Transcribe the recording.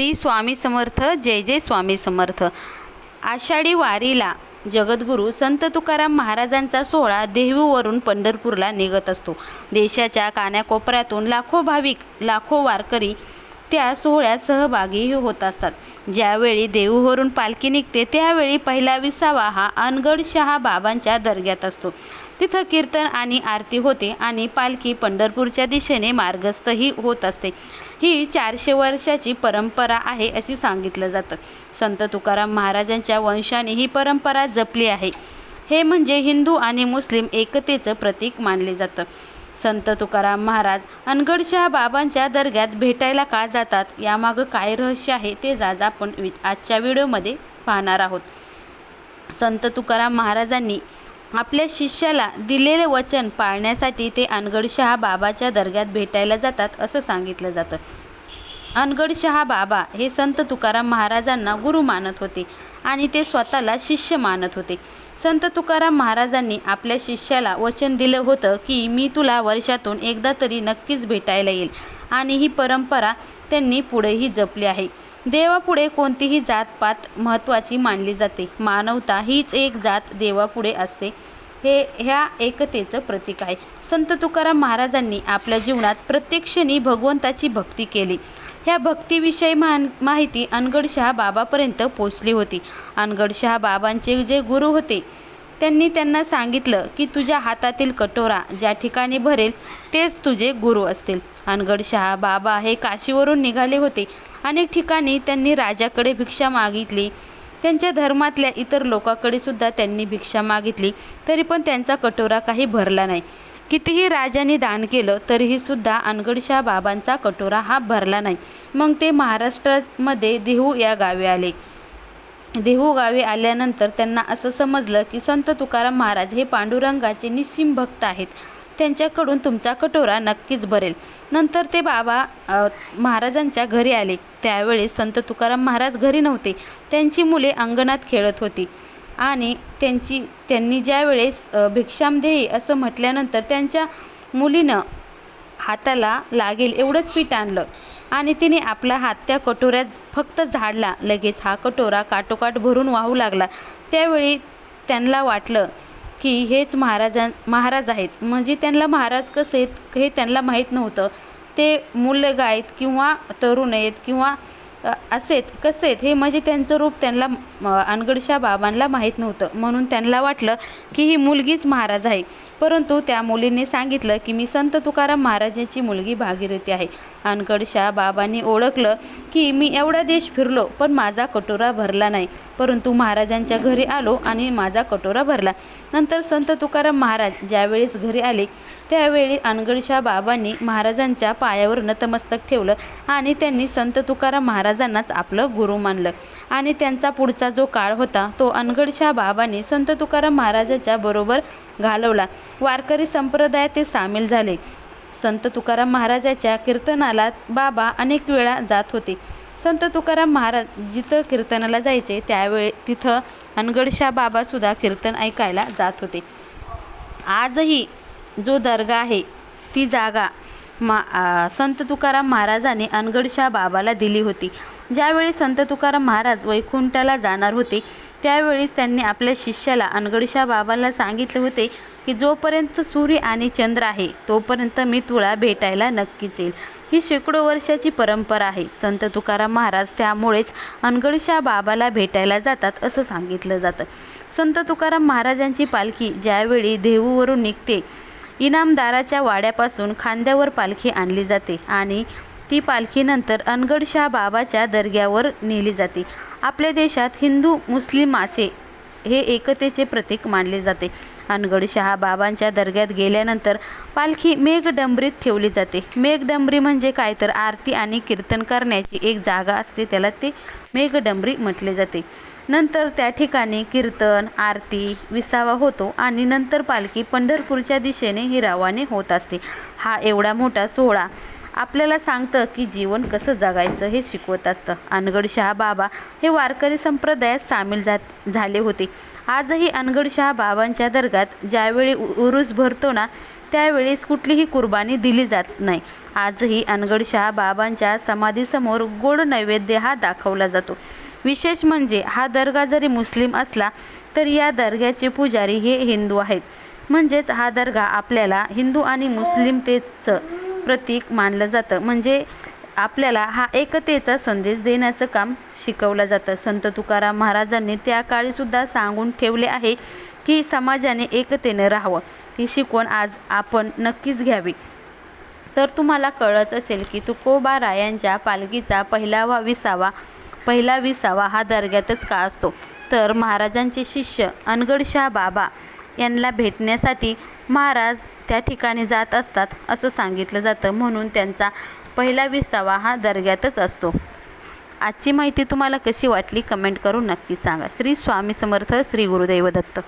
श्री स्वामी समर्थ जय जय स्वामी समर्थ. आषाढी वारीला जगद्गुरू संत तुकाराम महाराजांचा सोहळा देहूवरून पंढरपूरला निघत असतो. देशाच्या कानाकोपऱ्यातून लाखो भाविक लाखो वारकरी त्या सोहळ्यात सहभागी होत असतात. ज्यावेळी देहूवरून पालखी निघते त्यावेळी पहिला विसावा हा अनगड शहा बाबांच्या दर्ग्यात असतो. तिथं कीर्तन आणि आरती होते आणि पालखी पंढरपूरच्या दिशेने मार्गस्थही होत असते. ही चारशे वर्षाची परंपरा आहे असे सांगितलं जातं. संत तुकाराम महाराजांच्या वंशाने ही परंपरा जपली आहे. हे म्हणजे हिंदू आणि मुस्लिम एकतेचं प्रतीक मानले जातं. संत तुकाराम महाराज अनगडशहा बाबांच्या दर्ग्यात भेटायला का जातात? यामागं काय रहस्य आहे ते आज आपण वि आजच्या व्हिडिओमध्ये पाहणार आहोत. संत तुकाराम महाराजांनी आपल्या शिष्याला दिलेले वचन पाळण्यासाठी ते अनगडशहा बाबाच्या दर्ग्यात भेटायला जातात असं सांगितलं जातं. अनगडशहा बाबा हे संत तुकाराम महाराजांना गुरु मानत होते आणि ते स्वतःला शिष्य मानत होते. संत तुकाराम महाराजांनी आपल्या शिष्याला वचन दिलं होतं की मी तुला वर्षातून एकदा तरी नक्कीच भेटायला येईल. आणि ही परंपरा त्यांनी पुढेही जपली आहे. देवापुढे कोणतीही जातपात महत्त्वाची मानली जाते. मानवता हीच एक जात देवापुढे असते. हे ह्या एकतेचं प्रतीक आहे. संत तुकाराम महाराजांनी आपल्या जीवनात प्रत्येक क्षणी भगवंताची भक्ती केली. ह्या भक्तीविषयी मान माहिती अनगडशहा बाबापर्यंत पोचली होती. अनगडशहा बाबांचे जे गुरु होते त्यांनी त्यांना सांगितलं की तुझ्या हातातील कटोरा ज्या ठिकाणी भरेल तेच तुझे गुरु असतील. अनगडशहा बाबा हे काशीवरून निघाले होते. अनेक ठिकाणी त्यांनी राजाकडे भिक्षा मागितली. त्यांच्या धर्मातल्या इतर लोकांकडे सुद्धा त्यांनी भिक्षा मागितली तरी पण त्यांचा कटोरा काही भरला नाही. कितीही राजांनी दान केलं तरीही सुद्धा अनगडशा बाबांचा कटोरा हा भरला नाही. मग ते महाराष्ट्रामध्ये देहू या गावी आले. देहू गावी आल्यानंतर त्यांना असं समजलं की संत तुकाराम महाराज हे पांडुरंगाचे निस्सीम भक्त आहेत. त्यांच्याकडून तुमचा कटोरा नक्कीच भरेल. नंतर ते बाबा महाराजांच्या घरी आले. त्यावेळी संत तुकाराम महाराज घरी नव्हते. त्यांची मुले अंगणात खेळत होती. आणि त्यांची त्यांनी ज्या वेळेस असं म्हटल्यानंतर त्यांच्या मुलीनं हाताला लागेल एवढंच पीठ आणलं. आणि तिने आपला हात त्या कटोऱ्यात फक्त झाडला. लगेच हा कटोरा काटोकाट भरून वाहू लागला. त्यावेळी त्यांना वाटलं की हेच महाराजां महाराज आहेत. म्हणजे त्यांना महाराज कसे आहेत हे त्यांना माहीत नव्हतं. ते मुलगा आहेत किंवा तरुण आहेत किंवा असेत कसे आहेत हे म्हणजे त्यांचं रूप त्यांना अनगडशा बाबांना माहीत नव्हतं. म्हणून त्यांना वाटलं की ही मुलगीच महाराज आहे. परंतु त्या मुलीने सांगितलं की मी संत तुकाराम महाराजांची मुलगी भागीरथी आहे. अनगडशा बाबांनी ओळखलं की मी एवढा देश फिरलो पण माझा कटोरा भरला नाही. परंतु महाराजांच्या घरी आलो आणि माझा कटोरा भरला. नंतर संत तुकाराम महाराज ज्यावेळेस घरी आले त्यावेळी अनगडशा बाबांनी महाराजांच्या पायावर नतमस्तक ठेवलं आणि त्यांनी संत तुकाराम महाराजांनाच आपलं गुरु मानलं. आणि त्यांचा पुढचा जो काळ होता तो अनगडशा बाबांनी संत तुकाराम महाराजाच्या बरोबर घालवला. वारकरी संप्रदायात ते सामील झाले. संत तुकाराम महाराजाच्या कीर्तनाला बाबा अनेक वेळा जात होते. संत तुकाराम महाराज जिथं कीर्तनाला जायचे त्यावेळी तिथं अनगडशा बाबासुद्धा कीर्तन ऐकायला जात होते. आजही जो दर्गा आहे ती जागा मा आ, संत तुकाराम महाराजाने अनगडशा बाबाला दिली होती. ज्यावेळी संत तुकाराम महाराज वैकुंठाला जाणार होते त्यावेळीच त्यांनी आपल्या शिष्याला अनगडशा बाबाला सांगितले होते की जोपर्यंत सूर्य आणि चंद्र आहे तोपर्यंत मी तुला भेटायला नक्कीच येईल. ही शेकडो वर्षाची परंपरा आहे. संत तुकाराम महाराज त्यामुळेच अनगडशा बाबाला भेटायला जातात असं सांगितलं जातं. संत तुकाराम महाराजांची पालखी ज्यावेळी देहूवरून निघते इनामदाराच्या वाड्यापासून खांद्यावर पालखी आणली जाते आणि ती पालखीनंतर अनगडशा बाबाच्या दर्ग्यावर नेली जाते. आपल्या देशात हिंदू मुस्लिमाचे हे एकतेचे प्रतीक मानले जाते. अनगडशहा बाबांच्या दर्ग्यात गेल्यानंतर पालखी मेघडंबरीत ठेवली जाते. मेघडंबरी म्हणजे काय तर आरती आणि कीर्तन करण्याची एक जागा असते त्याला ते मेघडंबरी म्हटले जाते. नंतर त्या ठिकाणी कीर्तन आरती विसावा होतो आणि नंतर पालखी पंढरपूरच्या दिशेने ही रवाने होत असते. हा एवढा मोठा सोहळा आपल्याला सांगतं की जीवन कसं जगायचं हे शिकवत असतं. अनगडशहा बाबा हे वारकरी संप्रदायात सामील जात झाले होते. आजही अनगडशहा बाबांच्या दर्गात ज्यावेळी उ- उरूस भरतो ना त्यावेळेस कुठलीही कुर्बानी दिली जात नाही. आजही अनगडशहा बाबांच्या समाधीसमोर गोड नैवेद्य हा दाखवला जातो. विशेष म्हणजे हा दर्गा जरी मुस्लिम असला तर या दर्ग्याचे पुजारी हे हिंदू आहेत. म्हणजेच हा दर्गा आपल्याला हिंदू आणि मुस्लिमतेचं प्रतीक मानलं जातं. म्हणजे आपल्याला हा एकतेचा संदेश देण्याचं काम शिकवलं जातं. संत तुकाराम महाराजांनी त्या काळीसुद्धा सांगून ठेवले आहे की समाजाने एकतेने राहावं. ही शिकवण आज आपण नक्कीच घ्यावी. तर तुम्हाला कळत असेल की तुकोबा रायांच्या पालखीचा पहिला वा विसावा पहिला विसावा हा दर्ग्यातच का असतो? तर महाराजांचे शिष्य अनगडशाह बाबा यांना भेटण्यासाठी महाराज त्या ठिकाणी जात असतात असं सांगितलं जातं म्हणून त्यांचा पहिला विसावा हा दर्ग्यातच असतो. आजची माहिती तुम्हाला कशी वाटली? कमेंट करून नक्की सांगा. श्री स्वामी समर्थ श्री गुरुदैव दत्त.